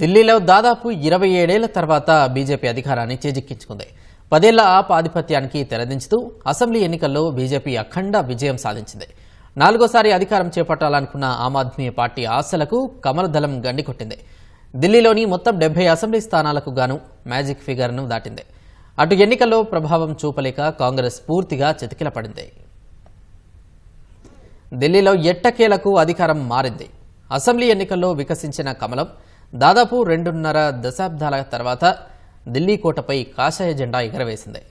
ఢిల్లీలో దాదాపు ఇరవై ఏడేళ్ళ తర్వాత బీజేపీ అధికారాన్ని చేజిక్కించుకుంది. పదేళ్ళ ఆప్ ఆధిపత్యానికి తెరదించుతూ అసెంబ్లీ ఎన్నికల్లో బీజేపీ అఖండ విజయం సాధించింది. నాలుగోసారి అధికారం చేపట్టాలనుకున్న ఆమ్ ఆద్మీ పార్టీ ఆశలకు కమలదళం గండికొట్టింది. ఢిల్లీలోని మొత్తం డెబ్బై అసెంబ్లీ స్థానాలకు గాను మ్యాజిక్ ఫిగర్ను దాటింది. అటు ఎన్నికల్లో ప్రభావం చూపలేక కాంగ్రెస్ పూర్తిగా చితికిలపడింది. ఢిల్లీలో ఎట్టకేలకు అధికారం మారింది. అసెంబ్లీ ఎన్నికల్లో వికసించిన కమలం దాదాపు రెండున్నర దశాబ్దాల తర్వాత ఢిల్లీ కోటపై కాషాయ జెండా ఎగరవేసింది.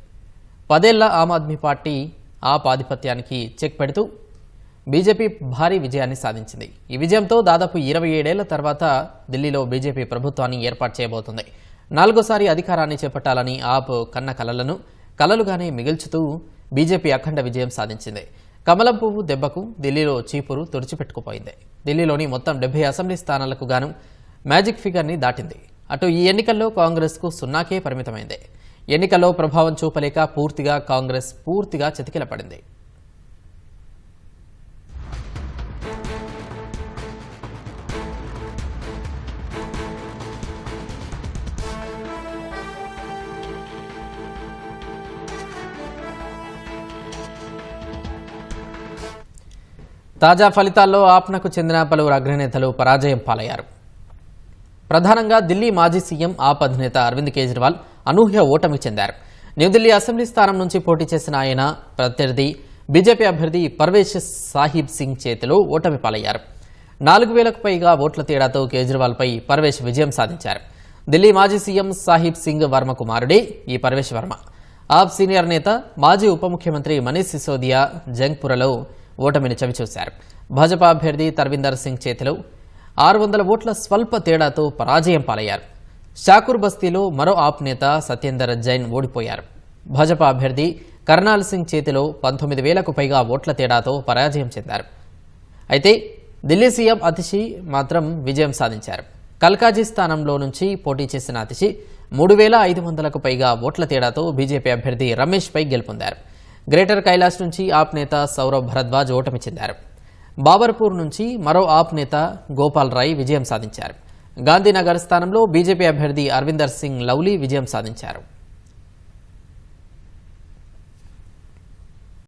పదేళ్ళ ఆమ్ ఆద్మీ పార్టీ ఆ ఆధిపత్యానికి చెక్ పెడుతూ బీజేపీ భారీ విజయాన్ని సాధించింది. ఈ విజయంతో దాదాపు ఇరవై ఏడేళ్ళ తర్వాత ఢిల్లీలో బీజేపీ ప్రభుత్వాన్ని ఏర్పాటు చేయబోతుంది. నాలుగోసారి అధికారాన్ని చేపట్టాలని ఆప్ కన్న కలలను కలలుగానే మిగిల్చుతూ బీజేపీ అఖండ విజయం సాధించింది. కమలం పువ్వు దెబ్బకు ఢిల్లీలో చీపురు తుడిచిపెట్టుకుపోయింది. ఢిల్లీలోని మొత్తం డెబ్బై అసెంబ్లీ స్థానాలకు గాను మ్యాజిక్ ఫిగర్ని దాటింది. అటు ఈ ఎన్నికల్లో కాంగ్రెస్కు సున్నాకే పరిమితమైంది. ఎన్నికల్లో ప్రభావం చూపలేక పూర్తిగా కాంగ్రెస్ పూర్తిగా చితికిలపడింది. తాజా ఫలితాల్లో ఆప్నకు చెందిన పలువురు అగ్రనేతలు పరాజయం పాలయ్యారు. ప్రధానంగా ఢిల్లీ మాజీ సీఎం ఆప్ అధినేత అరవింద్ కేజ్రీవాల్ అనూహ్య ఓటమి చెందారు. న్యూఢిల్లీ అసెంబ్లీ స్థానం నుంచి పోటీ చేసిన ఆయన ప్రత్యర్థి బీజేపీ అభ్యర్థి పర్వేష్ సాహిబ్ సింగ్ చేతిలో ఓటమి పాలయ్యారు. నాలుగు వేలకు పైగా ఓట్ల తేడాతో కేజ్రీవాల్పై పర్వేష్ విజయం సాధించారు. ఢిల్లీ మాజీ సీఎం సాహిబ్ సింగ్ వర్మ కుమారుడే ఈ పర్వేష్ వర్మ. ఆప్ సీనియర్ నేత మాజీ ఉప ముఖ్యమంత్రి మనీష్ సిసోదియా జంగ్పురలో ఓటమిని చవిచూశారు. భాజపా అభ్యర్థి తర్విందర్ సింగ్ చేతిలో ఆరు వందల ఓట్ల స్వల్ప తేడాతో పరాజయం పాలయ్యారు. షాకూర్ బస్తీలో మరో ఆప్ నేత సత్యేందర్ జైన్ ఓడిపోయారు. భాజపా అభ్యర్థి కర్నాల్ సింగ్ చేతిలో పంతొమ్మిది వేలకు పైగా ఓట్ల తేడాతో పరాజయం చెందారు. అయితే ఢిల్లీ సీఎం అతిషి మాత్రం విజయం సాధించారు. కల్కాజీ స్థానంలో నుంచి పోటీ చేసిన అతిషి మూడు వేల ఐదు వందలకు పైగా ఓట్ల తేడాతో బీజేపీ అభ్యర్థి రమేష్పై గెలుపొందారు. గ్రేటర్ కైలాస్ నుంచి ఆప్ నేత సౌరవ్ భరద్వాజ్ ఓటమి చెందారు. బాబర్పూర్ నుంచి మరో ఆప్ నేత గోపాల్ రాయ్ విజయం సాధించారు. గాంధీనగర్ స్థానంలో బీజేపీ అభ్యర్థి అరవిందర్ సింగ్ లవ్లీ విజయం సాధించారు.